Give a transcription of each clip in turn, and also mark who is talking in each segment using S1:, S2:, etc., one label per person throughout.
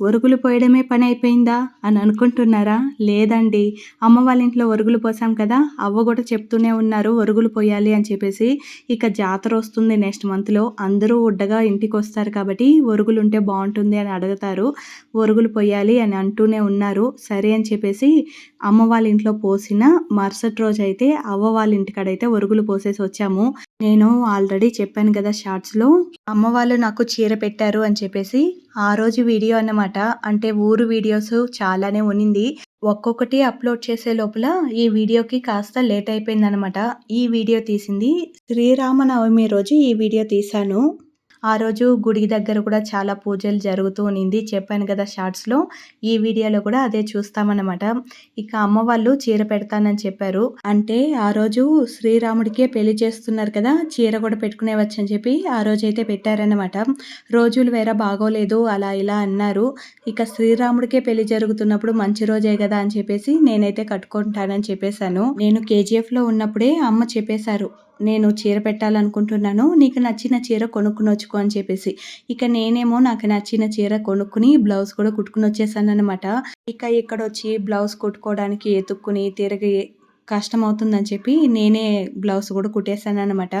S1: ఒరుగులు పోయడమే పని అయిపోయిందా అని అనుకుంటున్నారా? లేదండి. అమ్మ వాళ్ళ ఇంట్లో ఒరుగులు పోసాం కదా అవ్వ కూడా చెప్తూనే ఉన్నారు ఒరుగులు పోయాలి అని చెప్పేసి. ఇక జాతర వస్తుంది నెక్స్ట్ మంత్లో అందరూ ఉడ్డగా ఇంటికి వస్తారు కాబట్టి ఒరుగులు ఉంటే బాగుంటుంది అని అడుగుతారు. ఒరుగులు పోయాలి అని అంటూనే ఉన్నారు. సరే అని చెప్పేసి అమ్మ వాళ్ళ ఇంట్లో పోసిన మరుసటి రోజు అయితే అవ్వ వాళ్ళ ఇంటికాడైతే ఒరుగులు పోసేసి వచ్చాము. నేను ఆల్రెడీ చెప్పాను కదా షార్ట్స్లో అమ్మ వాళ్ళు నాకు చీర పెట్టారు అని చెప్పేసి ఆ రోజు వీడియో అన్నమాట. అంటే ఊరు వీడియోస్ చాలానే ఉనింది ఒక్కొక్కటి అప్లోడ్ చేసే లోపల ఈ వీడియోకి కాస్త లేట్ అయిపోయిందనమాట ఈ వీడియో తీసింది శ్రీరామనవమి రోజు ఈ వీడియో తీశాను. ఆ రోజు గుడి దగ్గర కూడా చాలా పూజలు జరుగుతూ ఉన్నింది చెప్పాను కదా షార్ట్స్లో. ఈ వీడియోలో కూడా అదే చూస్తామన్నమాట. ఇక అమ్మ వాళ్ళు చీర పెడతానని చెప్పారు. అంటే ఆ రోజు శ్రీరాముడికే పెళ్ళి చేస్తున్నారు కదా చీర కూడా పెట్టుకునే వచ్చని చెప్పి ఆ రోజు అయితే పెట్టారనమాట రోజులు వేరే బాగోలేదు అలా ఇలా అన్నారు. ఇక శ్రీరాముడికే పెళ్ళి జరుగుతున్నప్పుడు మంచి రోజే కదా అని చెప్పేసి నేనైతే కట్టుకుంటానని చెప్పేశాను. నేను కేజీఎఫ్లో ఉన్నప్పుడే అమ్మ చెప్పేశారు. నేను చీర పెట్టాలనుకుంటున్నాను నీకు నచ్చిన చీర కొనుక్కుని వచ్చుకో అని చెప్పేసి. ఇక నేనేమో నాకు నచ్చిన చీర కొనుక్కుని బ్లౌజ్ కూడా కుట్టుకుని వచ్చేసాను అనమాట ఇక ఇక్కడ వచ్చి బ్లౌజ్ కుట్టుకోవడానికి ఎతుక్కుని తిరిగి కష్టం అవుతుందని చెప్పి నేనే బ్లౌజ్ కూడా కుట్టేశాను అనమాట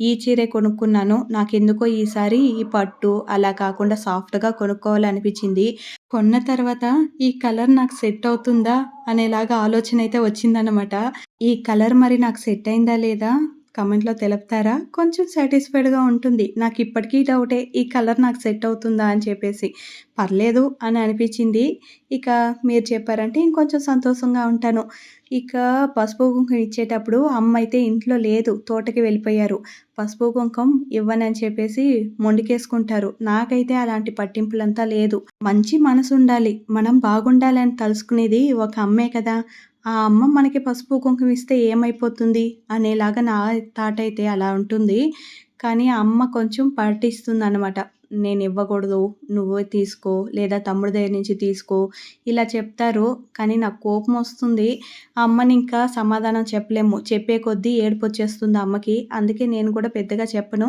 S1: ఈ చీరే కొనుక్కున్నాను నాకెందుకో ఈసారి ఈ పట్టు అలా కాకుండా సాఫ్ట్గా కొనుక్కోవాలనిపించింది. కొన్న తర్వాత ఈ కలర్ నాకు సెట్ అవుతుందా అనేలాగా ఆలోచన అయితే వచ్చిందనమాట ఈ కలర్ మరి నాకు సెట్ అయిందా లేదా? కమెంట్లో తెలుపుతారా? కొంచెం సాటిస్ఫైడ్గా ఉంటుంది. నాకు ఇప్పటికీ డౌటే ఈ కలర్ నాకు సెట్ అవుతుందా అని చెప్పేసి. పర్లేదు అని అనిపించింది. ఇక మీరు చెప్పారంటే ఇంకొంచెం సంతోషంగా ఉంటాను. ఇక పసుపు కుంకుమ ఇచ్చేటప్పుడు అమ్మ అయితే ఇంట్లో లేదు తోటకి వెళ్ళిపోయారు. పసుపు కుంకుమ ఇవ్వనని చెప్పేసి మొండికేసుకుంటారు. నాకైతే అలాంటి పట్టింపులంతా లేదు. మంచి మనసు ఉండాలి మనం బాగుండాలని తలుసుకునేది ఒక అమ్మే కదా. ఆ అమ్మ మనకి పసుపు కుంకుమ ఇస్తే ఏమైపోతుంది? అనేలాగా నా థాట్ అయితే అలా ఉంటుంది. కానీ ఆ అమ్మ కొంచెం అనమాట నేను ఇవ్వకూడదు నువ్వే తీసుకో లేదా తమ్ముడి దగ్గర నుంచి తీసుకో ఇలా చెప్తారు. కానీ నాకు కోపం వస్తుంది. అమ్మని ఇంకా సమాధానం చెప్పలేము. చెప్పే కొద్దీ ఏడుపు వచ్చేస్తుంది అమ్మకి. అందుకే నేను కూడా పెద్దగా చెప్పను.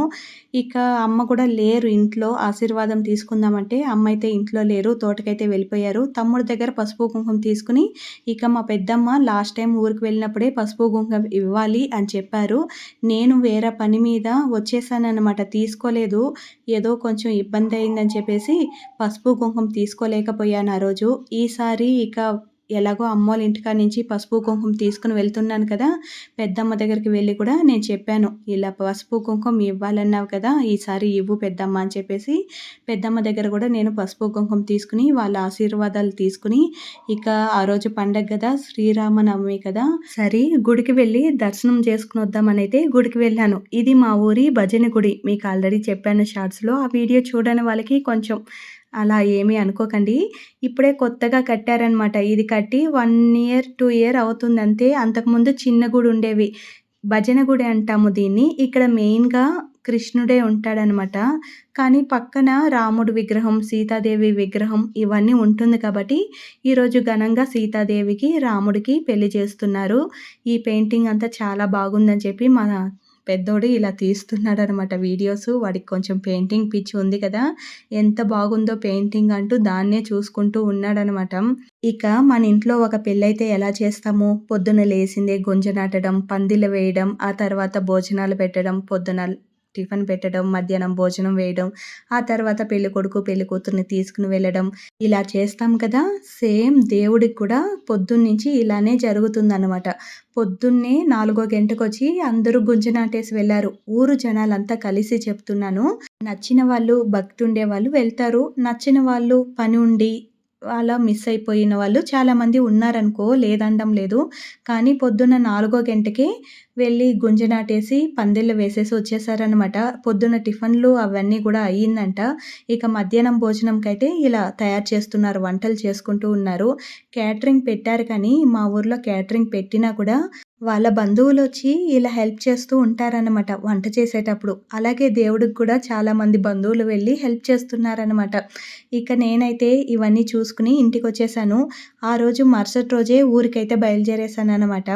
S1: ఇక అమ్మ కూడా లేరు ఇంట్లో. ఆశీర్వాదం తీసుకుందామంటే అమ్మ అయితే ఇంట్లో లేరు. తోటకైతే వెళ్ళిపోయారు. తమ్ముడి దగ్గర పసుపు కుంకుమ తీసుకుని ఇక మా పెద్దమ్మ లాస్ట్ టైం ఊరికి వెళ్ళినప్పుడే పసుపు కుంకుమ ఇవ్వాలి అని చెప్పారు. నేను వేరే పని మీద వచ్చేసానమాట తీసుకోలేదు. ఏదో కొంచెం ఇబ్బంది అయిందని చెప్పేసి పసుపు కుంకుమ తీసుకోలేకపోయాను ఆ రోజు. ఈసారి ఇక ఎలాగో అమ్మోళ్ళ ఇంటికాడ నుంచి పసుపు కుంకుమ తీసుకుని వెళ్తున్నాను కదా పెద్దమ్మ దగ్గరికి వెళ్ళి కూడా నేను చెప్పాను ఇలా పసుపు కుంకుమ ఇవ్వాలన్నావు కదా ఈసారి ఇవ్వు పెద్దమ్మ అని చెప్పేసి. పెద్దమ్మ దగ్గర కూడా నేను పసుపు కుంకుమ తీసుకుని వాళ్ళ ఆశీర్వాదాలు తీసుకుని ఇక ఆ రోజు పండగ కదా శ్రీరామనవమి కదా సరే గుడికి వెళ్ళి దర్శనం చేసుకుని వద్దామని అయితే గుడికి వెళ్ళాను. ఇది మా ఊరి భజన గుడి. మీకు ఆల్రెడీ చెప్పాను షార్ట్స్లో. ఆ వీడియో చూడని వాళ్ళకి కొంచెం అలా ఏమీ అనుకోకండి. ఇప్పుడే కొత్తగా కట్టారనమాట ఇది కట్టి వన్ ఇయర్ టూ ఇయర్ అవుతుంది అంతే. అంతకుముందు చిన్న గుడి ఉండేవి. భజన గుడి అంటాము దీన్ని. ఇక్కడ మెయిన్గా కృష్ణుడే ఉంటాడనమాట కానీ పక్కన రాముడు విగ్రహం సీతాదేవి విగ్రహం ఇవన్నీ ఉంటుంది కాబట్టి ఈరోజు ఘనంగా సీతాదేవికి రాముడికి పెళ్ళి చేస్తున్నారు. ఈ పెయింటింగ్ అంతా చాలా బాగుందని చెప్పి మా పెద్దోడు ఇలా తీస్తున్నాడు అనమాట వీడియోస్. వాడికి కొంచెం పెయింటింగ్ పిచ్చి ఉంది కదా. ఎంత బాగుందో పెయింటింగ్ అంటూ దాన్నే చూసుకుంటూ ఉన్నాడనమాట. ఇక మన ఇంట్లో ఒక పెళ్ళైతే ఎలా చేస్తాము? పొద్దున లేసిందే గుంజ నాటడం పందిలు వేయడం ఆ తర్వాత భోజనాలు పెట్టడం పొద్దున టిఫిన్ పెట్టడం మధ్యాహ్నం భోజనం వేయడం ఆ తర్వాత పెళ్ళి కొడుకు పెళ్ళి కూతుర్ని తీసుకుని వెళ్ళడం ఇలా చేస్తాం కదా. సేమ్ దేవుడికి కూడా పొద్దున్నుంచి ఇలానే జరుగుతుందన్నమాట. పొద్దున్నే నాలుగో గంటకు వచ్చి అందరూ గుంజ నాటేసి వెళ్ళారు. ఊరు జనాలంతా కలిసి చెప్తున్నాను. నచ్చిన వాళ్ళు భక్తి ఉండే వాళ్ళు వెళ్తారు. నచ్చిన వాళ్ళు పని ఉండి అలా మిస్ అయిపోయిన వాళ్ళు చాలామంది ఉన్నారనుకో లేదండం లేదు. కానీ పొద్దున్న నాలుగో గంటకి వెళ్ళి గుంజ నాటేసి పందిళ్ళు వేసేసి వచ్చేసారనమాట పొద్దున్న టిఫిన్లు అవన్నీ కూడా అయ్యిందంట. ఇక మధ్యాహ్నం భోజనంకి అయితే ఇలా తయారు చేస్తున్నారు వంటలు చేసుకుంటూ ఉన్నారు. క్యాటరింగ్ పెట్టారు కానీ మా ఊర్లో క్యాటరింగ్ పెట్టినా కూడా వాళ్ళ బంధువులు వచ్చి ఇలా హెల్ప్ చేస్తూ ఉంటారనమాట వంట చేసేటప్పుడు. అలాగే దేవుడికి కూడా చాలామంది బంధువులు వెళ్ళి హెల్ప్ చేస్తున్నారనమాట ఇక నేనైతే ఇవన్నీ చూసుకుని ఇంటికి వచ్చేసాను ఆ రోజు మరుసటి రోజే ఊరికైతే బయలుదేరేసాను అనమాట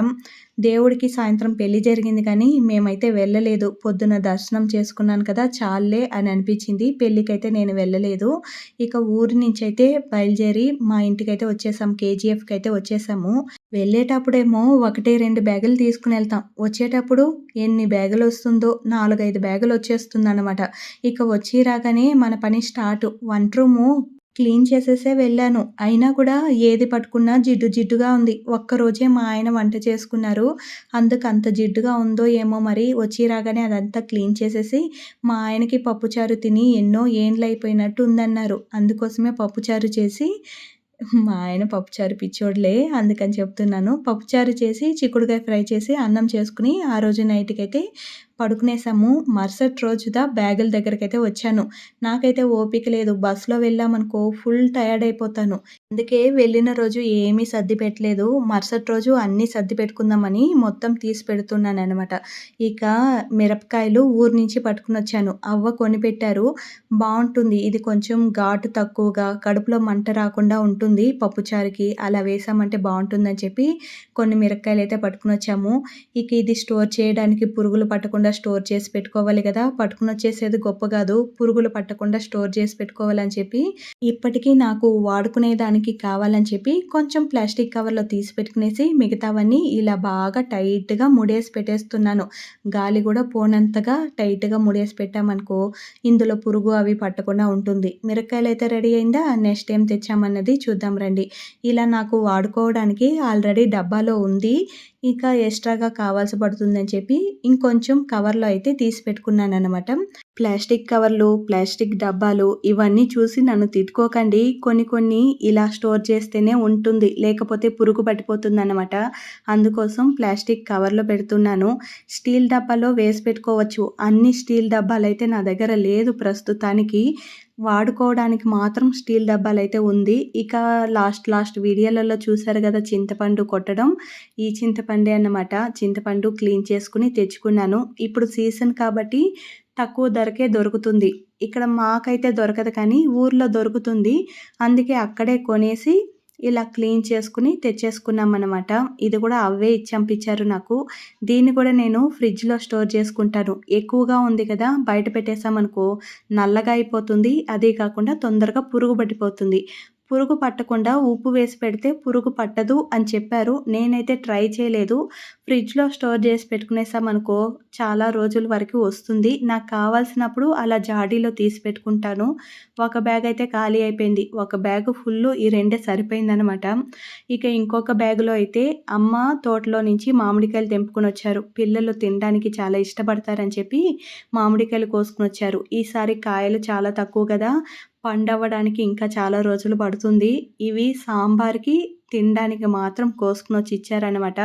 S1: దేవుడికి సాయంత్రం పెళ్ళి జరిగింది కానీ మేమైతే వెళ్ళలేదు. పొద్దున దర్శనం చేసుకున్నాను కదా చాలే అని అనిపించింది. పెళ్ళికైతే నేను వెళ్ళలేదు. ఇక ఊరి నుంచి అయితే బయలుదేరి మా ఇంటికైతే వచ్చేసాం కేజీఎఫ్కి అయితే వచ్చేసాము. వెళ్ళేటప్పుడేమో ఒకటి రెండు బ్యాగులు తీసుకుని వెళ్తాం. వచ్చేటప్పుడు ఎన్ని బ్యాగులు వస్తుందో నాలుగైదు బ్యాగులు వచ్చేస్తుంది అనమాట ఇక వచ్చి రాగానే మన పని స్టార్ట్. వంట రూము క్లీన్ చేసేసే వెళ్ళాను. అయినా కూడా ఏది పట్టుకున్నా జిడ్డు జిడ్డుగా ఉంది. ఒక్కరోజే మా ఆయన వంట చేసుకున్నారు. అందుకు అంత జిడ్డుగా ఉందో ఏమో మరి వచ్చి రాగానే అదంతా క్లీన్ చేసేసి మా ఆయనకి పప్పుచారు తిని ఎన్నో ఏండ్లు అయిపోయినట్టు ఉందన్నారు. అందుకోసమే పప్పుచారు చేసి మా ఆయన పప్పుచారు పిచ్చోడలే అందుకని చెప్తున్నాను. పప్పుచారు చేసి చిక్కుడుకాయ ఫ్రై చేసి అన్నం చేసుకుని ఆ రోజు నైట్కి అయితే పడుకునేసాము మరుసటి రోజుదా బ్యాగుల దగ్గరికి అయితే వచ్చాను. నాకైతే ఓపిక లేదు. బస్సులో వెళ్ళామనుకో ఫుల్ టయర్డ్ అయిపోతాను అందుకే వెళ్ళిన రోజు ఏమీ సర్ది పెట్టలేదు. మరుసటి రోజు అన్నీ సర్ది పెట్టుకుందామని మొత్తం తీసి పెడుతున్నాను అనమాట ఇక మిరపకాయలు ఊరు నుంచి పట్టుకుని వచ్చాను అవ్వ కొని పెట్టారు బాగుంటుంది ఇది కొంచెం ఘాటు తక్కువగా కడుపులో మంట రాకుండా ఉంటుంది. పప్పుచారుకి అలా వేసామంటే బాగుంటుందని చెప్పి కొన్ని మిరపకాయలు అయితే పట్టుకుని వచ్చాము ఇక ఇది స్టోర్ చేయడానికి పురుగులు పట్టకుండా స్టోర్ చేసి పెట్టుకోవాలి కదా. పట్టుకుని వచ్చేసేది గొప్ప కాదు. పురుగులు పట్టకుండా స్టోర్ చేసి పెట్టుకోవాలని చెప్పి ఇప్పటికీ నాకు వాడుకునే దానికి కావాలని చెప్పి కొంచెం ప్లాస్టిక్ కవర్లో తీసి పెట్టుకునేసి మిగతావన్నీ ఇలా బాగా టైట్గా ముడేసి పెట్టేస్తున్నాను. గాలి కూడా పోనంతగా టైట్గా ముడేసి పెట్టామనుకో ఇందులో పురుగు అవి పట్టకుండా ఉంటుంది. మిరపకాయలు అయితే రెడీ అయిందా? నెక్స్ట్ ఏం తెచ్చామన్నది చూద్దాం రండి. ఇలా నాకు వాడుకోవడానికి ఆల్రెడీ డబ్బాలో ఉంది. ఇంకా ఎక్స్ట్రాగా కావాల్సి పడుతుందని చెప్పి ఇంకొంచెం కవర్లో అయితే తీసి పెట్టుకున్నాను అనమాట ప్లాస్టిక్ కవర్లు ప్లాస్టిక్ డబ్బాలు ఇవన్నీ చూసి నన్ను తిట్టుకోకండి. కొన్ని కొన్ని ఇలా స్టోర్ చేస్తేనే ఉంటుంది లేకపోతే పురుగు పట్టిపోతుంది అనమాట అందుకోసం ప్లాస్టిక్ కవర్లో పెడుతున్నాను. స్టీల్ డబ్బాలో వేసి పెట్టుకోవచ్చు. అన్ని స్టీల్ డబ్బాలు అయితే నా దగ్గర లేదు ప్రస్తుతానికి. వాడుకోవడానికి మాత్రం స్టీల్ డబ్బాలు అయితే ఉంది. ఇక లాస్ట్ లాస్ట్ వీడియోలలో చూసారు కదా చింతపండు కొట్టడం. ఈ చింతపండే అన్నమాట. చింతపండు క్లీన్ చేసుకుని తెచ్చుకున్నాను. ఇప్పుడు సీజన్ కాబట్టి తక్కువ ధరకే దొరుకుతుంది. ఇక్కడ మాకైతే దొరకదు కానీ ఊర్లో దొరుకుతుంది. అందుకే అక్కడే కొనేసి ఇలా క్లీన్ చేసుకుని తెచ్చేసుకున్నాం అనమాట ఇది కూడా అవే ఇచ్చంపించారు నాకు. దీన్ని కూడా నేను ఫ్రిడ్జ్లో స్టోర్ చేసుకుంటాను. ఎక్కువగా ఉంది కదా బయట పెట్టేసామనుకో నల్లగా అయిపోతుంది. అదే కాకుండా తొందరగా పురుగు పట్టిపోతుంది. పురుగు పట్టకుండా ఉప్పు వేసి పెడితే పురుగు పట్టదు అని చెప్పారు. నేనైతే ట్రై చేయలేదు. ఫ్రిడ్జ్లో స్టోర్ చేసి పెట్టుకునేసామనుకో చాలా రోజుల వరకు వస్తుంది. నాకు కావాల్సినప్పుడు అలా జాడీలో తీసి పెట్టుకుంటాను. ఒక బ్యాగ్ అయితే ఖాళీ అయిపోయింది. ఒక బ్యాగ్ ఫుల్ ఈ రెండే సరిపోయిందనమాట ఇక ఇంకొక బ్యాగ్లో అయితే అమ్మ తోటలో నుంచి మామిడికాయలు తెంపుకొని వచ్చారు. పిల్లలు తినడానికి చాలా ఇష్టపడతారని చెప్పి మామిడికాయలు కోసుకుని వచ్చారు. ఈసారి కాయలు చాలా తక్కువ కదా. పండవడానికి ఇంకా చాలా రోజులు పడుతుంది. ఇవి సాంబార్కి తినడానికి మాత్రం కోసుకుని వచ్చి ఇచ్చారనమాట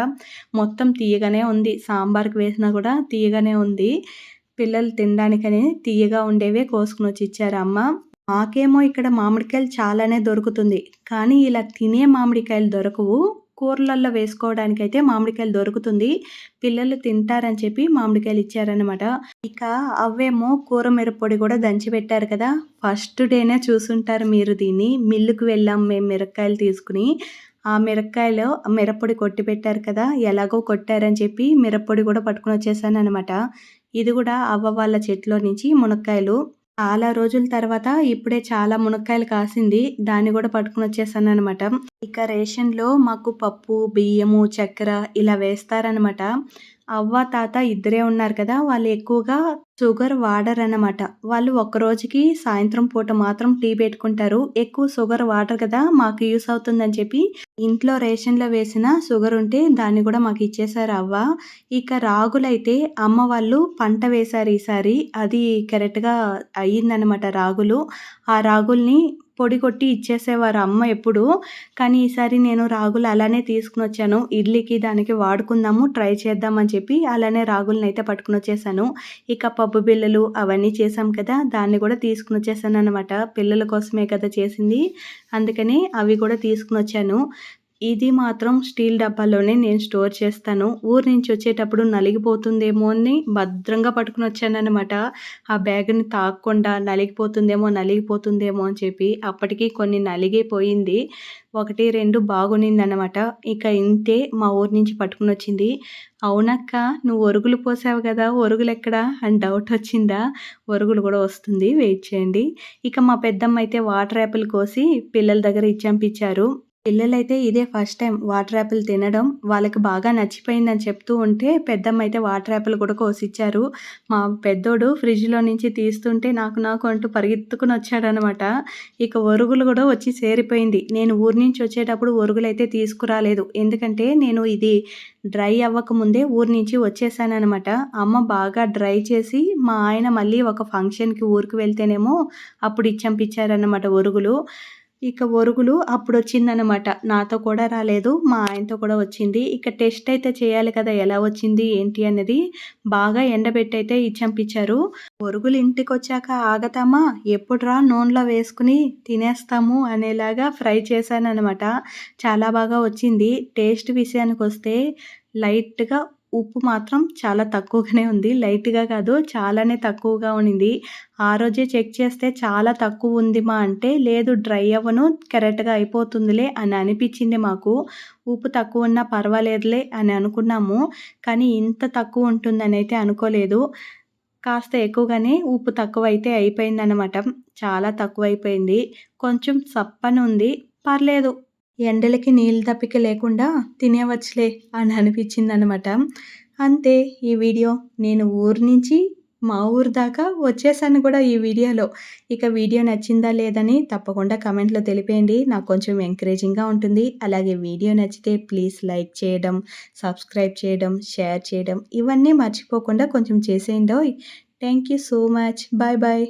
S1: మొత్తం తీయగానే ఉంది. సాంబార్కి వేసినా కూడా తీయగానే ఉంది. పిల్లలు తినడానికని తీయగా ఉండేవే కోసుకుని వచ్చి ఇచ్చారు అమ్మ మాకేమో ఇక్కడ మామిడికాయలు చాలానే దొరుకుతుంది. కానీ ఇలా తినే మామిడికాయలు దొరకవు. కూరలల్లో వేసుకోవడానికి అయితే మామిడికాయలు దొరుకుతుంది. పిల్లలు తింటారని చెప్పి మామిడికాయలు ఇచ్చారనమాట ఇక అవేమో కూర మిరప్పొడి కూడా దంచి పెట్టారు కదా. ఫస్ట్ డేనే చూసుంటారు మీరు దీన్ని. మిల్లుకు వెళ్ళాం మేము మిరపకాయలు తీసుకుని. ఆ మిరపకాయలు మిరప్పొడి కొట్టి పెట్టారు కదా ఎలాగో కొట్టారని చెప్పి మిరప్పొడి కూడా పట్టుకుని వచ్చేసాను అనమాట ఇది కూడా అవ్వ వాళ్ళ చెట్లో నుంచి మునక్కాయలు. చాలా రోజుల తర్వాత ఇప్పుడే చాలా మునక్కాయలు కాసింది దాన్ని కూడా పట్టుకుని వచ్చేసాను అనమాట ఇక రేషన్లో మాకు పప్పు బియ్యము చక్కెర ఇలా వేస్తారనమాట అవ్వ తాత ఇద్దరే ఉన్నారు కదా వాళ్ళు ఎక్కువగా షుగర్ వాడరన్నమాట. వాళ్ళు ఒక రోజుకి సాయంత్రం పూట మాత్రం టీ పెట్టుకుంటారు. ఎక్కువ షుగర్ వాడరు కదా మాకు యూస్ అవుతుందని చెప్పి ఇంట్లో రేషన్లో వేసిన షుగర్ ఉంటే దాన్ని కూడా మాకు ఇచ్చేసారు అవ్వ. ఇక రాగులైతే అమ్మ వాళ్ళు పంట వేశారు ఈసారి. అది కరెక్ట్గా అయ్యిందనమాట రాగులు. ఆ రాగుల్ని పొడి కొట్టి ఇచ్చేసేవారు అమ్మ ఎప్పుడు. కానీ ఈసారి నేను రాగులు అలానే తీసుకుని వచ్చాను. ఇడ్లీకి దానికి వాడుకుందాము ట్రై చేద్దామని చెప్పి అలానే రాగులను అయితే పట్టుకుని వచ్చేసాను. ఇక పప్పు బిళ్ళలు అవన్నీ చేసాం కదా దాన్ని కూడా తీసుకుని వచ్చేసాను అనమాట పిల్లల కోసమే కదా చేసింది. అందుకని అవి కూడా తీసుకుని వచ్చాను. ఇది మాత్రం స్టీల్ డబ్బాలోనే నేను స్టోర్ చేస్తాను. ఊరు నుంచి వచ్చేటప్పుడు నలిగిపోతుందేమో అని భద్రంగా పట్టుకుని వచ్చానమాట ఆ బ్యాగ్ని తాకకుండా నలిగిపోతుందేమో నలిగిపోతుందేమో అని చెప్పి అప్పటికి కొన్ని నలిగిపోయింది ఒకటి రెండు బాగునిందనమాట ఇక ఇంతే మా ఊరు నుంచి పట్టుకుని వచ్చింది. అవునక్క నువ్వు ఒరుగులు పోసావు కదా ఒరుగులు ఎక్కడా? అని డౌట్ వచ్చిందా? ఒరుగులు కూడా వస్తుంది. వెయిట్ చేయండి. ఇక మా పెద్దమ్మ అయితే వాటర్ యాపిల్ కోసి పిల్లల దగ్గర ఇచ్చంపించారు పిల్లలైతే ఇదే ఫస్ట్ టైం వాటర్ యాపిల్ తినడం. వాళ్ళకి బాగా నచ్చిపోయిందని చెప్తూ ఉంటే పెద్దమ్మ అయితే వాటర్ యాపిల్ కూడా కోసిచ్చారు. మా పెద్దోడు ఫ్రిడ్జ్లో నుంచి తీస్తుంటే నాకు నాకు అంటూ పరిగెత్తుకుని వచ్చాడనమాట. ఇక ఒరుగులు కూడా వచ్చి సేరిపోయింది. నేను ఊరి నుంచి వచ్చేటప్పుడు ఒరుగులు అయితే తీసుకురాలేదు. ఎందుకంటే నేను ఇది డ్రై అవ్వకముందే ఊరి నుంచి వచ్చేసానమాట అమ్మ బాగా డ్రై చేసి మా ఆయన మళ్ళీ ఒక ఫంక్షన్కి ఊరికి వెళ్తేనేమో అప్పుడు ఇచ్చంపించారనమాట ఒరుగులు. ఇక ఒరుగులు అప్పుడు వచ్చిందనమాట నాతో కూడా రాలేదు మా ఆయనతో కూడా వచ్చింది. ఇక టెస్ట్ అయితే చేయాలి కదా ఎలా వచ్చింది ఏంటి అనేది బాగా ఎండబెట్టి అయితే ఇచ్చంపించారు. ఒరుగులు ఇంటికి వచ్చాక ఆగతామా ఎప్పుడురా నూనెలో వేసుకుని తినేస్తాము అనేలాగా ఫ్రై చేశాను అనమాట చాలా బాగా వచ్చింది. టేస్ట్ విషయానికి వస్తే లైట్గా ఉప్పు మాత్రం చాలా తక్కువగానే ఉంది. లైట్గా కాదు చాలానే తక్కువగా ఉండింది ఆ రోజే చెక్ చేస్తే చాలా తక్కువ ఉంది మా అంటే లేదు డ్రై అవ్వను కరెక్ట్గా అయిపోతుందిలే అని అనిపించింది మాకు. ఉప్పు తక్కువ ఉన్నా పర్వాలేదులే అని అనుకున్నాము. కానీ ఇంత తక్కువ ఉంటుందని అయితే అనుకోలేదు. కాస్త ఎక్కువగానే ఉప్పు తక్కువ అయితే అయిపోయిందనమాట చాలా తక్కువ అయిపోయింది కొంచెం సప్పని ఉంది. పర్లేదు. ఎండలకి నీళ్ళు తప్పిక లేకుండా తినేవచ్చులే అని అనిపించిందనమాట అంతే ఈ వీడియో నేను ఊరు నుంచి మా ఊరు దాకా వచ్చేసాను కూడా ఈ వీడియోలో. ఇక వీడియో నచ్చిందా లేదని తప్పకుండా కమెంట్లో తెలిపేయండి. నాకు కొంచెం ఎంకరేజింగ్గా ఉంటుంది. అలాగే వీడియో నచ్చితే ప్లీజ్ లైక్ చేయడం సబ్స్క్రైబ్ చేయడం షేర్ చేయడం ఇవన్నీ మర్చిపోకుండా కొంచెం చేసేయండి. Thank you so much. Bye bye.